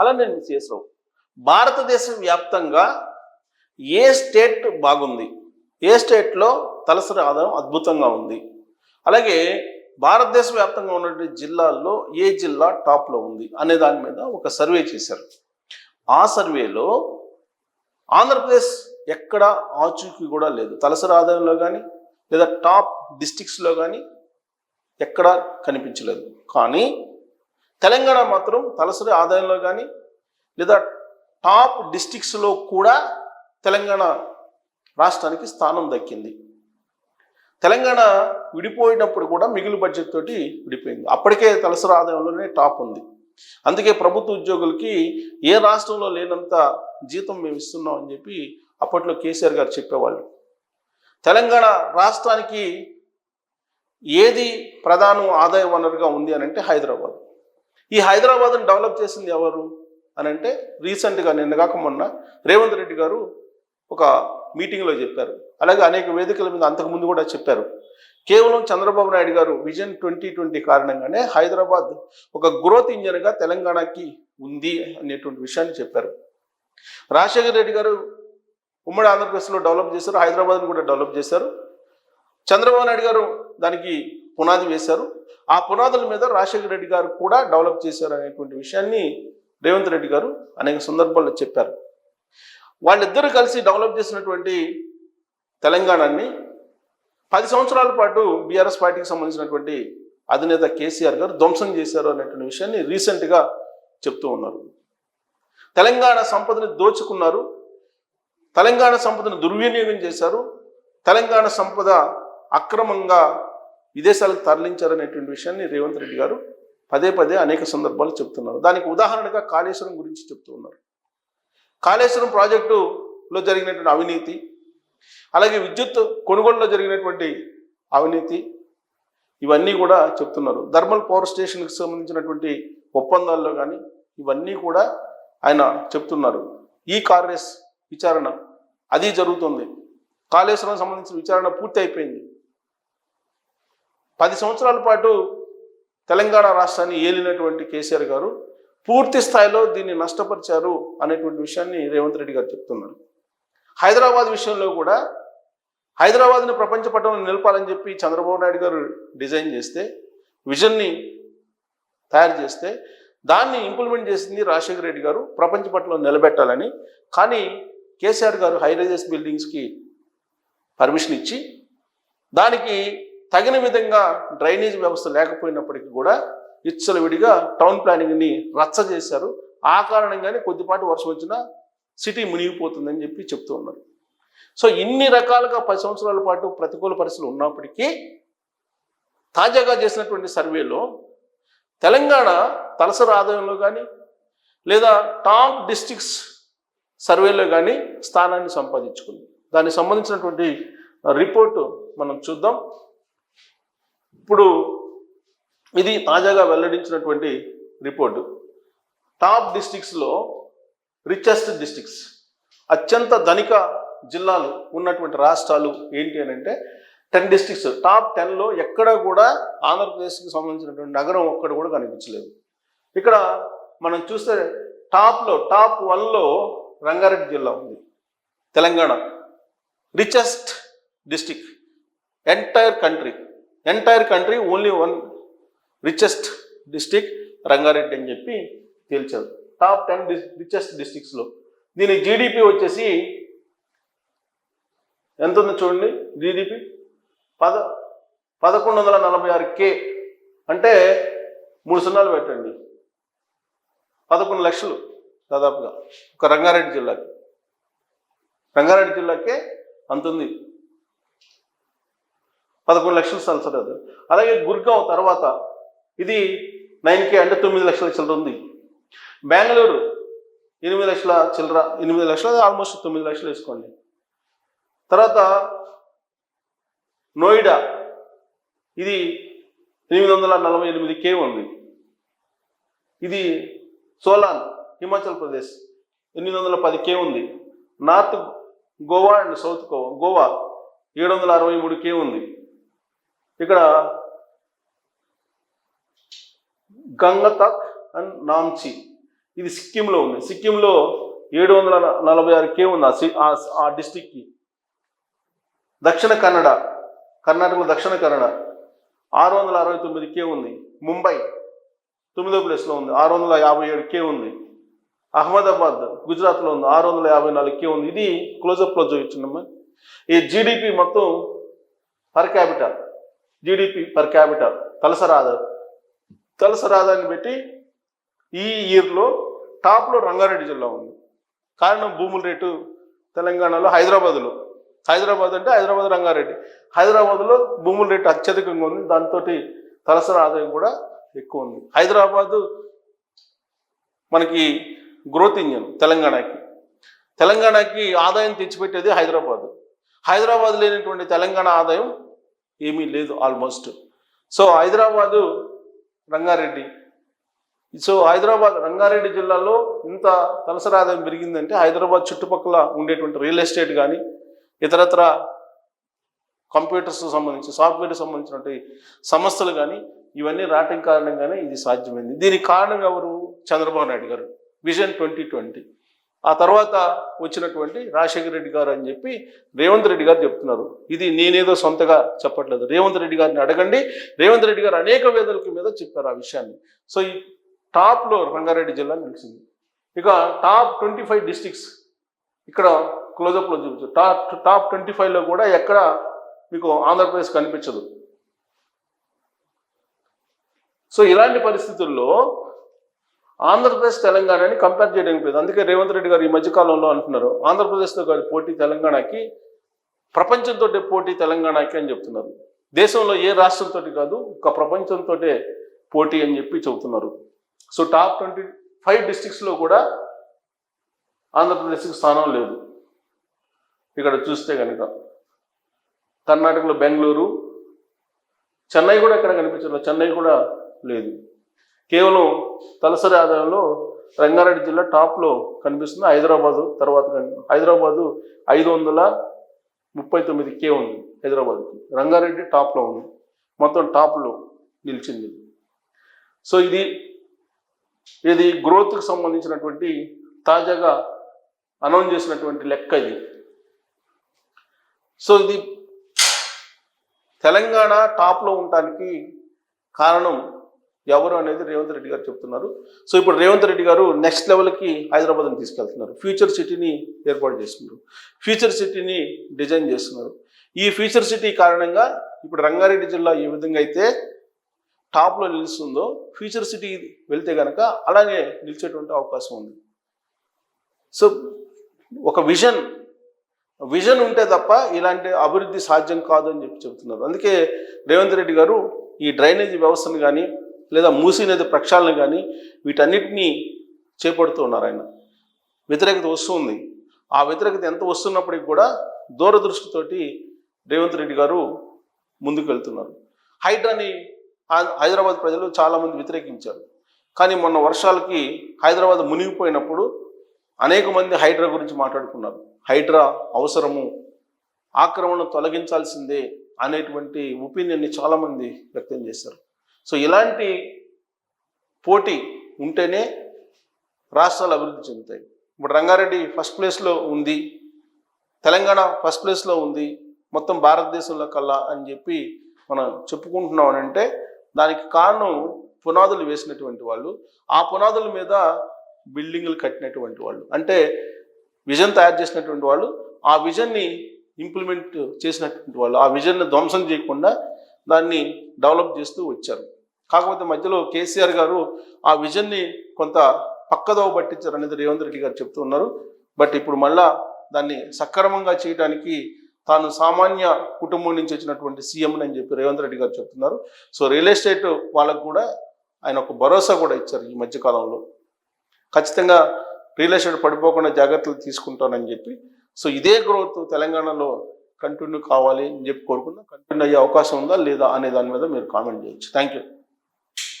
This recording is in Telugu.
అలానే నేను రావు భారతదేశం వ్యాప్తంగా ఏ స్టేట్ బాగుంది? ఏ స్టేట్లో తలసరి ఆదాయం అద్భుతంగా ఉంది? అలాగే భారతదేశ వ్యాప్తంగా ఉన్నటువంటి జిల్లాల్లో ఏ జిల్లా టాప్లో ఉంది అనే దాని మీద ఒక సర్వే చేశారు. ఆ సర్వేలో ఆంధ్రప్రదేశ్ ఎక్కడ ఆచూకీ కూడా లేదు. తలసరి ఆదాయంలో కానీ లేదా టాప్ డిస్టిక్స్లో కానీ ఎక్కడా కనిపించలేదు. కానీ తెలంగాణ మాత్రం తలసరి ఆదాయంలో కానీ లేదా టాప్ డిస్టిక్స్లో కూడా తెలంగాణ రాష్ట్రానికి స్థానం దక్కింది. తెలంగాణ విడిపోయినప్పుడు కూడా మిగులు బడ్జెట్ తోటి విడిపోయింది. అప్పటికే తలసరి ఆదాయంలోనే టాప్ ఉంది. అందుకే ప్రభుత్వ ఉద్యోగులకి ఏ రాష్ట్రంలో లేనంత జీతం మేము ఇస్తున్నాం అని చెప్పి అప్పట్లో కేసీఆర్ గారు చెప్పేవాళ్ళు. తెలంగాణ రాష్ట్రానికి ఏది ప్రధాన ఆదాయ వనరుగా ఉంది అని అంటే హైదరాబాద్. ఈ హైదరాబాద్ని డెవలప్ చేసింది ఎవరు అని అంటే రీసెంట్గా నిన్న కాక మొన్న రేవంత్ రెడ్డి గారు ఒక మీటింగ్లో చెప్పారు. అలాగే అనేక వేదికల మీద అంతకుముందు కూడా చెప్పారు. కేవలం చంద్రబాబు నాయుడు గారు విజన్ ట్వంటీ ట్వంటీ కారణంగానే హైదరాబాద్ ఒక గ్రోత్ ఇంజన్గా తెలంగాణకి ఉంది అనేటువంటి విషయాన్ని చెప్పారు. రాజశేఖర రెడ్డి గారు ఉమ్మడి ఆంధ్రప్రదేశ్లో డెవలప్ చేశారు హైదరాబాద్ని కూడా డెవలప్ చేశారు. చంద్రబాబు నాయుడు గారు దానికి పునాది వేశారు. ఆ పునాదుల మీద రాజశేఖర రెడ్డి గారు కూడా డెవలప్ చేశారు అనేటువంటి విషయాన్ని రేవంత్ రెడ్డి గారు అనేక సందర్భాల్లో చెప్పారు. వాళ్ళిద్దరూ కలిసి డెవలప్ చేసినటువంటి తెలంగాణని పది సంవత్సరాల పాటు బీఆర్ఎస్ పార్టీకి సంబంధించినటువంటి అధినేత కేసీఆర్ గారు ధ్వంసం చేశారు అనేటువంటి విషయాన్ని రీసెంట్గా చెప్తూ ఉన్నారు. తెలంగాణ సంపదని దోచుకున్నారు. తెలంగాణ సంపదను దుర్వినియోగం చేశారు. తెలంగాణ సంపద అక్రమంగా విదేశాలకు తరలించారనేటువంటి విషయాన్ని రేవంత్ రెడ్డి గారు పదే పదే అనేక సందర్భాలు చెప్తున్నారు. దానికి ఉదాహరణగా కాళేశ్వరం గురించి చెప్తూ ఉన్నారు. కాళేశ్వరం ప్రాజెక్టులో జరిగినటువంటి అవినీతి అలాగే విద్యుత్ కొనుగోలులో జరిగినటువంటి అవినీతి ఇవన్నీ కూడా చెప్తున్నారు. థర్మల్ పవర్ స్టేషన్కి సంబంధించినటువంటి ఒప్పందాల్లో కానీ ఇవన్నీ కూడా ఆయన చెప్తున్నారు. ఈ కాంగ్రెస్ విచారణ అది జరుగుతుంది. కాళేశ్వరం సంబంధించిన విచారణ పూర్తి అయిపోయింది. పది సంవత్సరాల పాటు తెలంగాణ రాష్ట్రాన్ని ఏలినటువంటి కేసీఆర్ గారు పూర్తి స్థాయిలో దీన్ని నష్టపరిచారు అనేటువంటి విషయాన్ని రేవంత్ రెడ్డి గారు చెప్తున్నారు. హైదరాబాద్ విషయంలో కూడా హైదరాబాద్ని ప్రపంచ పట్టణంలో నిలపాలని చెప్పి చంద్రబాబు నాయుడు గారు డిజైన్ చేస్తే విజన్ని తయారు చేస్తే దాన్ని ఇంప్లిమెంట్ చేసింది రాజశేఖర రెడ్డి గారు ప్రపంచ పట్టణంలో నిలబెట్టాలని. కానీ కేసీఆర్ గారు హైరైజెస్ బిల్డింగ్స్కి పర్మిషన్ ఇచ్చి దానికి తగిన విధంగా డ్రైనేజ్ వ్యవస్థ లేకపోయినప్పటికీ కూడా విడిగా టౌన్ ప్లానింగ్ని రచ్చ చేశారు. ఆ కారణంగానే కొద్దిపాటి వర్షం వచ్చినా సిటీ మునిగిపోతుందని చెప్పి చెప్తూ ఉన్నారు. సో ఇన్ని రకాలుగా పది సంవత్సరాల పాటు ప్రతికూల పరిస్థితులు ఉన్నప్పటికీ తాజాగా చేసినటువంటి సర్వేలో తెలంగాణ తలసరి ఆదాయంలో కానీ లేదా టాప్ డిస్ట్రిక్ట్స్ సర్వేలో కానీ స్థానాన్ని సంపాదించుకుంది. దానికి సంబంధించినటువంటి రిపోర్టు మనం చూద్దాం. ఇప్పుడు ఇది తాజాగా వెల్లడించినటువంటి రిపోర్టు. టాప్ డిస్టిక్స్లో రిచెస్ట్ డిస్టిక్స్ అత్యంత ధనిక జిల్లాలు ఉన్నటువంటి రాష్ట్రాలు ఏంటి అని అంటే టెన్ డిస్టిక్స్ టాప్ టెన్లో ఎక్కడ కూడా ఆంధ్రప్రదేశ్కి సంబంధించినటువంటి నగరం ఒక్కడ కూడా కనిపించలేదు. ఇక్కడ మనం చూస్తే టాప్లో టాప్ వన్లో రంగారెడ్డి జిల్లా ఉంది. Telangana richest district entire country entire country only one richest district Rangareddy అని చెప్పి తేల్చారు. టాప్ టెన్ రిచెస్ట్ డిస్టిక్స్లో దీని జీడిపి వచ్చేసి ఎంత ఉందో చూడండి? జీడిపి పద పదకొండు వందల నలభై ఆరు కే. అంటే మూడు సున్నాలు పెట్టండి. పదకొండు లక్షలు దాదాపుగా. ఒక రంగారెడ్డి జిల్లాకి. రంగారెడ్డి జిల్లాకే అంత ఉంది పదకొండు లక్షలు సంచలేదు అలాగే గుర్గావ్ తర్వాత ఇది నైన్ కే అంటే తొమ్మిది లక్షల చిల్లర ఉంది. బెంగళూరు ఎనిమిది లక్షల చిల్లర ఎనిమిది లక్షల ఆల్మోస్ట్ తొమ్మిది లక్షలు వేసుకోండి. తర్వాత నోయిడా ఇది ఎనిమిది వందల నలభై ఎనిమిది కే ఉంది. ఇది సోలాన్ హిమాచల్ ప్రదేశ్ ఎనిమిది వందల పది కే ఉంది. North Goa and south Goa Goa ఏడు వందల అరవై మూడు కే ఉంది. ఇక్కడ గంగతక్ అండ్ నామ్చి. ఇది సిక్కింలో ఉంది. సిక్కింలో ఏడు వందల నలభై ఆరు కే ఉంది ఆ సి- ఆ- డిస్టిక్కి. దక్షిణ కన్నడ కర్ణాటకలో దక్షిణ కన్నడ. ఆరు వందల అరవై తొమ్మిది కే ఉంది. ముంబై తొమ్మిదో ప్లేస్లో ఉంది. ఆరు వందల యాభై ఏడు కే ఉంది. అహ్మదాబాద్ గుజరాత్లో ఉంది. ఆరు వందల యాభై నాలుగు కే ఉంది. ఇది క్లోజప్లో చూపించిందమ్మా ఈ జీడిపి మొత్తం per capital. GDP per capital తలసరి ఆదాయం పెట్టి ఈ ఇయర్లో టాప్లో రంగారెడ్డి జిల్లా ఉంది. కారణం భూముల రేటు తెలంగాణలో హైదరాబాద్లో. హైదరాబాద్ అంటే హైదరాబాద్ రంగారెడ్డి. హైదరాబాద్లో భూముల రేటు అత్యధికంగా ఉంది. దాంతో తలసరి ఆదాయం కూడా ఎక్కువ ఉంది. హైదరాబాదు మనకి గ్రోత్ ఇంజన్ తెలంగాణకి. తెలంగాణకి ఆదాయం తెచ్చిపెట్టేది హైదరాబాద్. హైదరాబాద్ లేనటువంటి తెలంగాణ ఆదాయం ఏమీ లేదు almost. So Hyderabad Rangareddy. So Hyderabad Rangareddy జిల్లాలో ఇంత తలసరాదాయం పెరిగిందంటే హైదరాబాద్ చుట్టుపక్కల ఉండేటువంటి రియల్ ఎస్టేట్ కానీ ఇతరత్ర కంప్యూటర్స్ సంబంధించి సాఫ్ట్వేర్ సంబంధించినటువంటి సంస్థలు కానీ ఇవన్నీ రావటం కారణంగానే ఇది సాధ్యమైంది. దీనికి కారణం ఎవరు? చంద్రబాబు నాయుడు గారు. Vision twenty twenty. ఆ తర్వాత వచ్చినటువంటి రాజశేఖర రెడ్డి గారు అని చెప్పి రేవంత్ రెడ్డి గారు చెప్తున్నారు. ఇది నేనేదో సొంతగా చెప్పట్లేదు. రేవంత్ రెడ్డి గారిని అడగండి. రేవంత్ రెడ్డి గారు అనేక వేదికల మీద చెప్పారు ఆ విషయాన్ని. సో ఈ టాప్లో రంగారెడ్డి జిల్లా నిలిచింది. ఇక టాప్ ట్వంటీ ఫైవ్ డిస్టిక్స్ ఇక్కడ క్లోజప్లో చూపించు. టాప్ టాప్ ట్వంటీ ఫైవ్లో కూడా ఎక్కడ మీకు ఆంధ్రప్రదేశ్ కనిపించదు. సో ఇలాంటి పరిస్థితుల్లో ఆంధ్రప్రదేశ్ తెలంగాణని కంపేర్ చేయడానికి లేదు అందుకే రేవంత్ రెడ్డి గారు ఈ మధ్యకాలంలో అంటున్నారు ఆంధ్రప్రదేశ్తో కాదు పోటీ తెలంగాణకి ప్రపంచంతో పోటీ తెలంగాణకి అని చెప్తున్నారు. దేశంలో ఏ రాష్ట్రంతో కాదు ఒక ప్రపంచంతో పోటీ అని చెప్పి చెబుతున్నారు. సో టాప్ ట్వంటీ ఫైవ్ డిస్టిక్స్లో కూడా ఆంధ్రప్రదేశ్కి స్థానం లేదు. ఇక్కడ చూస్తే కనుక కర్ణాటకలో బెంగళూరు చెన్నై కూడా ఇక్కడ కనిపించలేదు చెన్నై కూడా లేదు. కేవలం తలసరి ఆదాయంలో రంగారెడ్డి జిల్లా టాప్లో కనిపిస్తుంది. హైదరాబాదు తర్వాత హైదరాబాదు ఐదు వందల ముప్పై తొమ్మిది కే ఉంది హైదరాబాద్కి. రంగారెడ్డి టాప్లో ఉంది. మొత్తం టాప్లో నిలిచింది. సో ఇది ఇది గ్రోత్కి సంబంధించినటువంటి తాజాగా అనౌన్స్ చేసినటువంటి లెక్క ఇది. సో ఇది తెలంగాణ టాప్లో ఉండటానికి కారణం ఎవరు అనేది రేవంత్ రెడ్డి గారు చెప్తున్నారు. సో ఇప్పుడు రేవంత్ రెడ్డి గారు నెక్స్ట్ లెవెల్కి హైదరాబాద్ని తీసుకెళ్తున్నారు. ఫ్యూచర్ సిటీని ఏర్పాటు చేస్తున్నారు. ఫ్యూచర్ సిటీని డిజైన్ చేస్తున్నారు. ఈ ఫ్యూచర్ సిటీ కారణంగా ఇప్పుడు రంగారెడ్డి జిల్లా ఏ విధంగా అయితే టాప్లో నిలుస్తుందో ఫ్యూచర్ సిటీ వెళ్తే కనుక అలాగే నిలిచేటువంటి అవకాశం ఉంది. సో ఒక విజన్ విజన్ ఉంటే తప్ప ఇలాంటి అభివృద్ధి సాధ్యం కాదు అని చెప్పి చెబుతున్నారు అందుకే రేవంత్ రెడ్డి గారు ఈ డ్రైనేజీ వ్యవస్థను కానీ లేదా మూసినది ప్రక్షాళన కానీ వీటన్నిటినీ చేపడుతూ ఉన్నారు ఆయన. వ్యతిరేకత వస్తుంది ఆ వ్యతిరేకత ఎంత వస్తున్నప్పటికి కూడా దూరదృష్టితోటి రేవంత్ రెడ్డి గారు ముందుకు వెళ్తున్నారు హైడ్రాని ఆ- హైదరాబాద్ ప్రజలు చాలామంది వ్యతిరేకించారు. కానీ మొన్న వర్షాలకి హైదరాబాద్ మునిగిపోయినప్పుడు అనేక మంది హైడ్రా గురించి మాట్లాడుకున్నారు. హైడ్రా అవసరము ఆక్రమణ తొలగించాల్సిందే అనేటువంటి ఒపీనియన్ని చాలామంది వ్యక్తం చేశారు. సో ఇలాంటి పోటీ ఉంటేనే రాష్ట్రాలు అభివృద్ధి చెందుతాయి. ఇప్పుడు రంగారెడ్డి ఫస్ట్ ప్లేస్లో ఉంది తెలంగాణ ఫస్ట్ ప్లేస్లో ఉంది మొత్తం భారతదేశంలో కల్లా అని చెప్పి మనం చెప్పుకుంటున్నాం అని అంటే దానికి కారణం పునాదులు వేసినటువంటి వాళ్ళు ఆ పునాదుల మీద బిల్డింగ్లు కట్టినటువంటి వాళ్ళు. అంటే విజన్ తయారు చేసినటువంటి వాళ్ళు ఆ విజన్ని ఇంప్లిమెంట్ చేసినటువంటి వాళ్ళు ఆ విజన్ని ధ్వంసం చేయకుండా దాన్ని డెవలప్ చేస్తూ వచ్చారు. కాకపోతే మధ్యలో కేసీఆర్ గారు ఆ విజన్ని కొంత పక్కదోవ పట్టించారు అనేది రేవంత్ రెడ్డి గారు చెప్తున్నారు బట్ ఇప్పుడు మళ్ళా దాన్ని సక్రమంగా చేయడానికి తాను సామాన్య కుటుంబం నుంచి వచ్చినటువంటి సీఎం అని చెప్పి రేవంత్ రెడ్డి గారు చెప్తున్నారు. సో రియల్ ఎస్టేట్ వాళ్ళకు కూడా ఆయన ఒక భరోసా కూడా ఇచ్చారు ఈ మధ్యకాలంలో ఖచ్చితంగా రియల్ ఎస్టేట్ పడిపోకుండా జాగ్రత్తలు తీసుకుంటానని చెప్పి. సో ఇదే గ్రోత్ తెలంగాణలో కంటిన్యూ కావాలి అని చెప్పి కోరుకున్నా కంటిన్యూ అయ్యే అవకాశం ఉందా లేదా అనే దాని మీద మీరు కామెంట్ చేయొచ్చు. Thank you